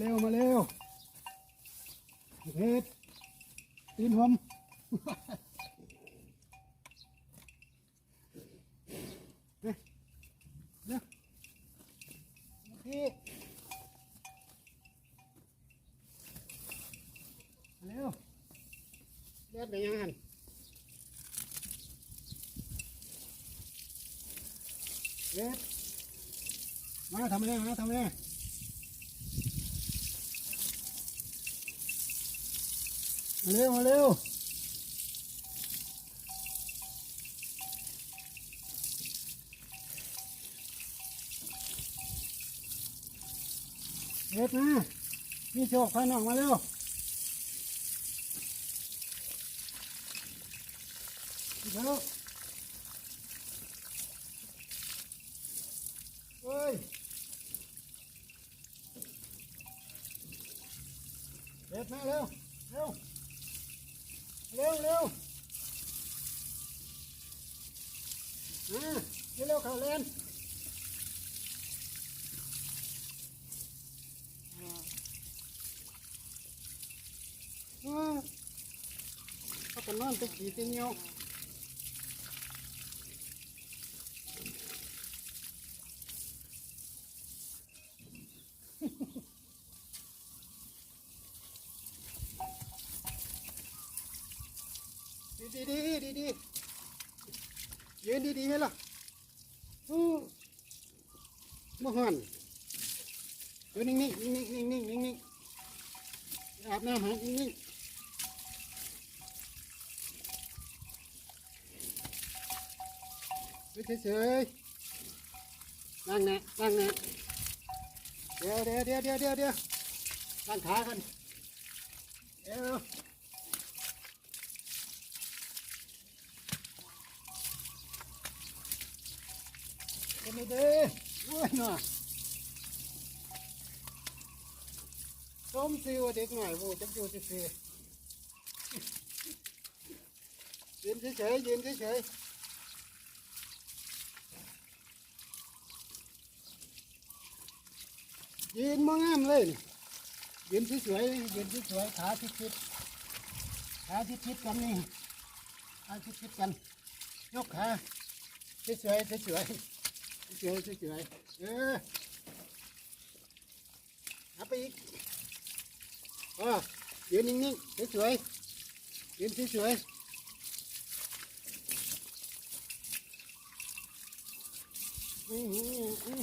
เร็ว มาเร็วเพชรตีนหอมเฮ้ยเร็วพี่มาเร็วเลือดไปยังหันเล็ดมาทำอะไรมาทำอะไร มา เร็วมาเร็วเด็ดนะพี่โชคพาน้องมาเร็วเร็วเฮ้ยเด็ดมาเร็วเร็ว เร็วเร็วอ่าเร็วเร็วเขาเล่นอ่าอ่าเขาก็นอนตะกี้ตะเงียว ดีดีดีดีดียืนดีดีให้ล่ะอู้มาหันยืนนิ่งนิ่งนิ่งนิ่งนิ่งนิ่งนิ่งอาบน้ำหานิ่งนิ่งเฉยๆนั่งน่นั่งน่เดี๋ยวเดี๋ยวเดี๋ยวเดี๋ยวเดี๋ยวเดี๋ยวตั้งขากันเดี๋ยว เป็นไงเด้อโอ้ยน่ะส้มซิวเด็กหน่อยโว้จังอยู่ซื่อๆยืนเฉยๆยืนเฉยๆยืนมองงามเลยนี่ยืนสวยๆยืนสวยๆขาชิดๆขาชิดๆกันนี่ขาชิดๆกัน ยกขาสวยๆสวยๆ เฉยเฉยเออเอาไปอีกเออยืนนิ่งๆสวยๆยืนสวยๆอื้อหืออื้อ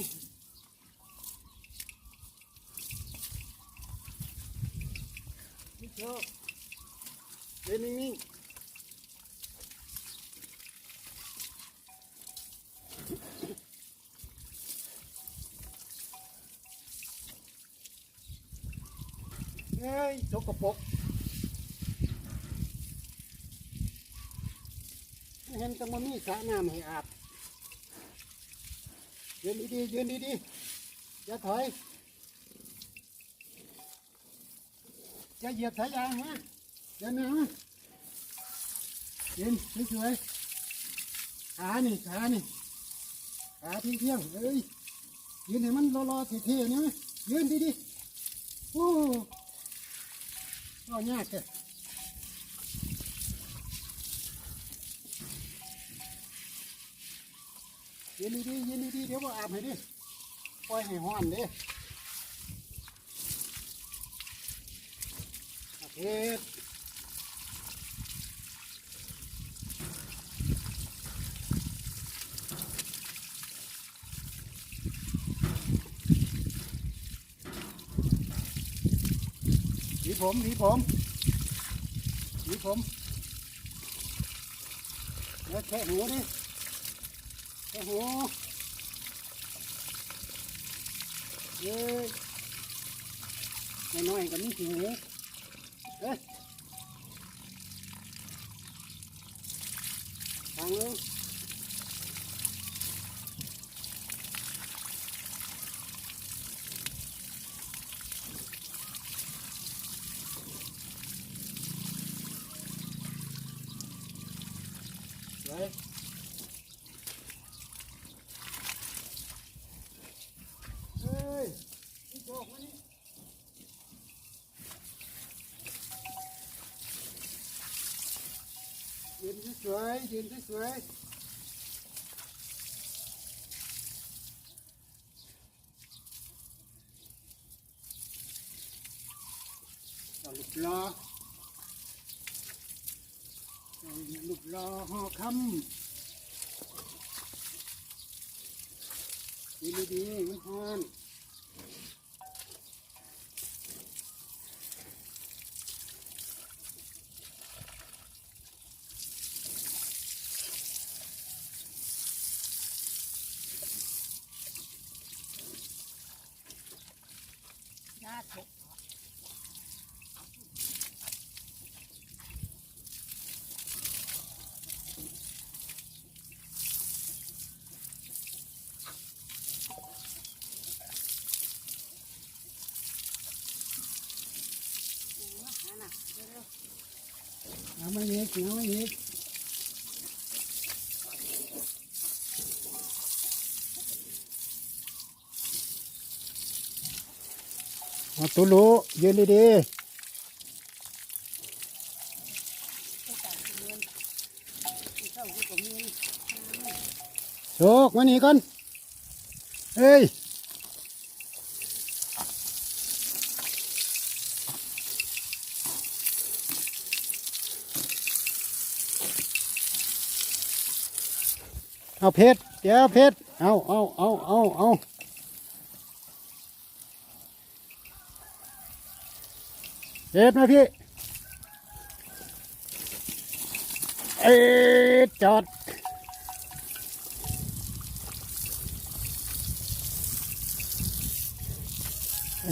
นี่ชอบยืนนิ่งๆ เฮ้ยสกปรกเห็นแต่มันมีสระน้ำให้อาบยืนดีๆยืนดีๆอย่าถอยอย่าเหยียบสายยางนะอย่าหนายืนสวยๆขานี่ขานี่ขาเที่ยงเอ้ยยืนให้มันรอๆเท่ๆนะยืนดีๆโอ้ เอายากเลยเย็นดีๆเย็นดีๆเดี๋ยวมาอาบให้ดิปล่อยให้ห้อนเด้โอเค ผมหวีผมหวีผมเดี๋ยวแค่หูดิแค่หูเอ้ยน้อยๆก็มีหูเอ้ยทางเลยไว้เฮ้ยพี่โจกมานี่สวยๆยืน Đấy. Ê, đi chỗ. Điền dưới suối, điền dưới suối. Lo. ลูกล้อห่อคำดีดีๆมันฮอนน้าถูกเอา มาอีกเอามาอีกเอาตุลุยืนดีๆโชคมานี่ก่อนเฮ้ย เอาเพชรเดี๋ยวเพชรเอาเอาเอาเอาเอาเพชรมาพี่ เอ๊จอด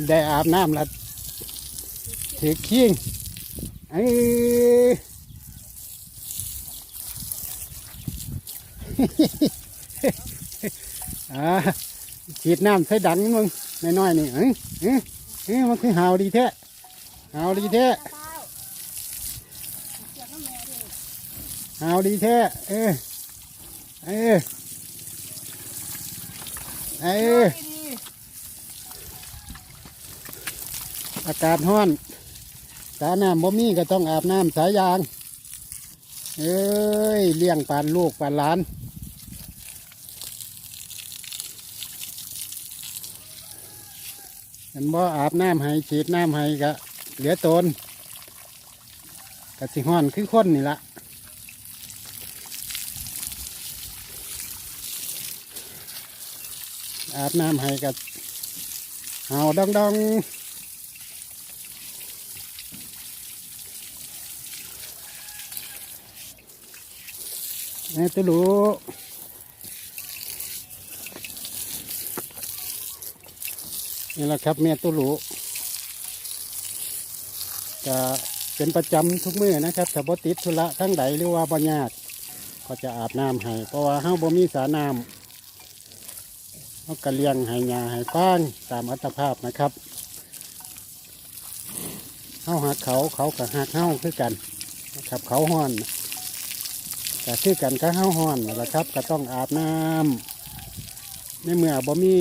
ได้อาบน้ำแล้วถือขี้งเอ้ อ่าฉีดน้ำใส่ดังมึงน้อยๆนี่เอ้ยเอ้ยเอ้ยมันคือหาวดีแท้หาวดีแท้หาวดีแท้เออเออเออดีอากาศร้อนสาน้ำบ่มีก็ต้องอาบน้ำสายยาง เอ้ยเลี้ยงปานลูกปานหลาน เห็นบ่อาบน้ำให้ฉีดน้ำให้ก็เหลือตนกะสิห้อนคือคนนี่ละอาบน้ำให้กับเห่าดองดองแม่ตุลู นี่แหละครับแม่ตุลูจะเป็นประจำทุกมื้อนะครับถ้าบ่ติดธุระทั้งใดหรือว่าบ่ยากก็จะอาบน้ำให้เพราะว่าเฮาบ่มีสาน้ำเขาก็เลี้ยงให้ยาให้ฟางตามอัตภาพนะครับเฮาหักเขาเขาก็หักเฮาคือกันนะครับเขาห้อนก็คือกันก็เฮาห้อนนั่นแหละครับ ก็ต้องอาบน้ำในเมื่อบ่มี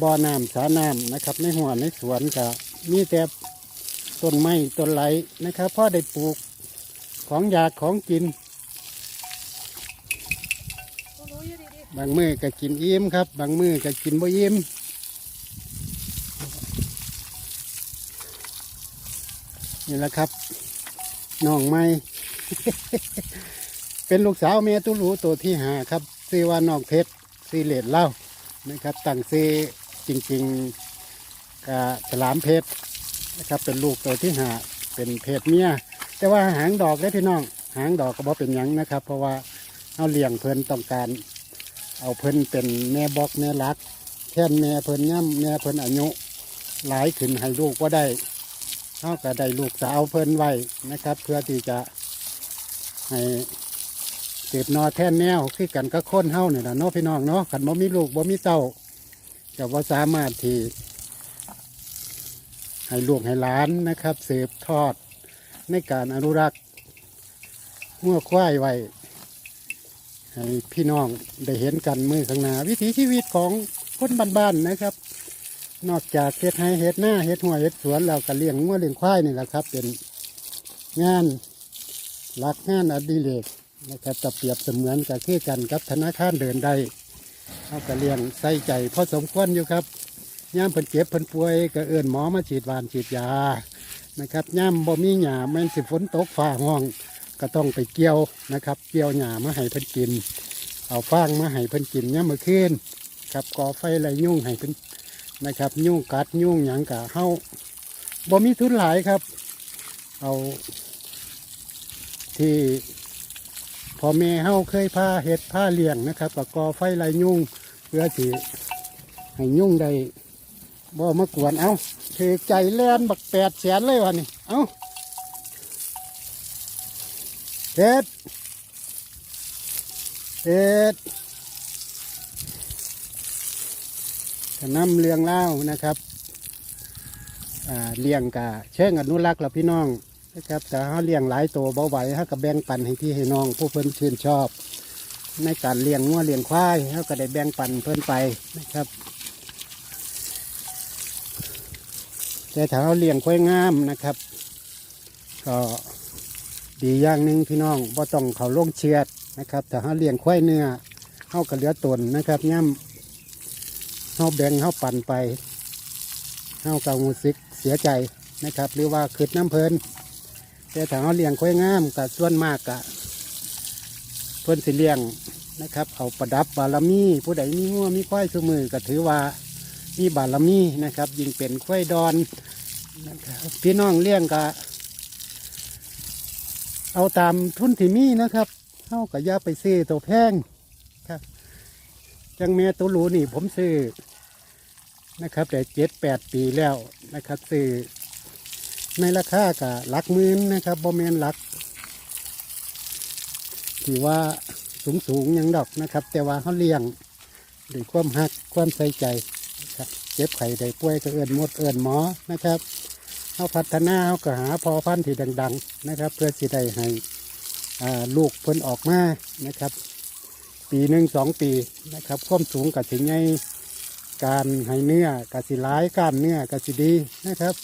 บ่อน้ำสาน้ำนะครับ ในหัวในสวนก็มีแต่ต้นไม้ต้นไหลนะครับพ่อได้ปลูกของอยากของกิน บางมือก็กินอิ่มครับ บางมือก็กินบ่อิ่มนี่แหละครับน้องไม้ เป็นลูกสาวเมียตุลูตัวที่หาครับชื่อว่าน้องเพชรซีเลดเล่านะครับตั้งซี จริงๆกะฉลามเพชรนะครับเป็นลูกตัวที่หาเป็นเพศเมียแต่ว่าหางดอกได้พี่น้อง หางดอกก็บ่เป็นหยังนะครับ เพราะว่าเอาเลี้ยงเพิ่นต้องการ เอาเพิ่นเป็นแม่บอกแม่รักแค่นแม่เพิ่นย่ำแม่เพิ่นอายุหลายขึ้นให้ลูกก็ได้เท่ากับได้ลูกสาวเพิ่นไว้นะครับ เพื่อที่จะให้เก็บนอแท่นแนวคือกันก็ค้นเฮ้าเนี่ยนะเนาะพี่น้องเนาะขันบ่มีลูกบ่มีเต้า จะว่าสามารถที่ให้ลูกให้หลานนะครับสืบทอดในการอนุรักษ์งัวควายไว้ให้พี่น้องได้เห็นกันมือข้างหน้าวิถีชีวิตของคนบ้านๆนะครับ นอกจากเฮ็ดให้เฮ็ดหน้าเฮ็ดหัวเฮ็ดสวนแล้วก็เลี้ยงงัวเลี้ยงควายนี่แหละครับ เป็นงานรักงานอดิเรกนะครับจะเปรียบเสมือนกับคือกันกับธนาคารเดินได้ เอากระเลี้ยงใส่ใจพอสมควรอยู่ครับย่ามเพิ่นเจ็บเพิ่นป่วยก็เอื้อนหมอมาฉีดวานฉีดยานะครับย่ามบ่มีหญ้าแม่นสิฝนตกฟ้าห้อง ก็ต้องไปเกี่ยวนะครับ เกี่ยวหญ้ามาให้เพิ่นกิน เอาฟางมาให้เพิ่นกินย่ามมื้อคืนครับก่อไฟไรยุ่งให้เพิ่นนะครับ ยุ่งกัดยุ่งหยังกะเฮาบ่มีทุนหลายครับ เอาที่ พอแม่เฮาเคยพาเห็ดผ้าเลี้ยงนะครับกับกอไฟไรยุ่งเพื่อสิให้ยุ่งได้บ่มากวนเอาถือใจแล่นบักแปดแสนเลยวันนี้เอาเฮ็ดเฮ็ดจะนำเรื่องเล่านะครับเลี้ยงกะเชิงอนุรักษ์เราพี่น้อง นะครับแต่เขาเลี้ยงหลายตัวเบาไหวเขาก็แบ่งปันให้พี่ให้น้อง ผู้เพิ่นชื่นชอบ ในการเลี้ยงงัวเลี้ยงควายเขาก็ได้แบ่งปันเพิ่นไปนะครับแต่ถ้าเขาเลี้ยงควายงามนะครับ ก็ดีอย่างหนึ่งพี่น้องว่าต้องเขาลงเชียดนะครับแต่เขาเลี้ยงควายเนื้อเขาก็เหลือตนนะครับย่ำเขาแบ่งเขาปั่นไปเฮากับงูสิกเสียใจนะครับ หรือว่าคืดน้ำเพลิน แต่ถ้าเขาเลี้ยงควายงามกับส่วนมากกะเพิ่อนสิเลี้ยงนะครับ เอาประดับบารมีผู้ใดมีงัวมีควายสมือก็ถือว่ามีบารมีนะครับ ยิงเป็นควายดอนนะครับพี่น้องเลี้ยงกะเอาตามทุนที่มีนะครับเฮากับยาไปซื้อตัวแพงครับจังเมียตัวรูนี่ผมซื้อนะครับ แต่เจ็ดแปดปีแล้วนะครับซื้อ ในราคากับหลักหมื่นนะครับบ่แมนหลักที่ว่าสูงสูงๆหยังดอกนะครับ แต่ว่าเขาเลี้ยงด้วยความหักความใส่ใจครับเจ็บไข้ได้ป่วยก็เอื้อนมดเอื้อนหมอนะครับเขาพัฒนาเขาก็หาพอพันธุ์ที่ดัง ๆ นะครับ เพื่อสิได้ให้ลูกเพิ่นออกมานะครับ ปีหนึ่งสองปีนะครับความสูงกับถึงไงการให้เนื้อกับสิร้ายกล้ามเนื้อกับสิดีนะครับ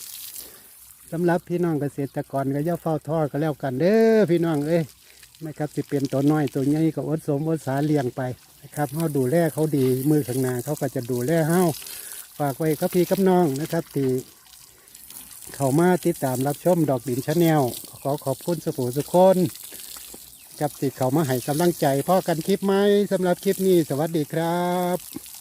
สำหรับพี่น้องเกษตรกรก็ย่าเฝ้าท่อก็แล้วกันเด้อพี่น้องเอ้ยนะครับสิเป็นตัวน้อยตัวใหญ่ก็อดสมอดสาเลี้ยงไปนะครับเฮาดูแลเขาดีมือข้างหน้าเขาก็จะดูแลเฮาฝากไว้กับพี่กับน้องนะครับที่เข้ามาติดตามรับชมดอกดินชาแนลขอขอบคุณสุภูสุคนกับที่เขามาให้กำลังใจพ่อกันคลิปไหมสำหรับคลิปนี้สวัสดีครับ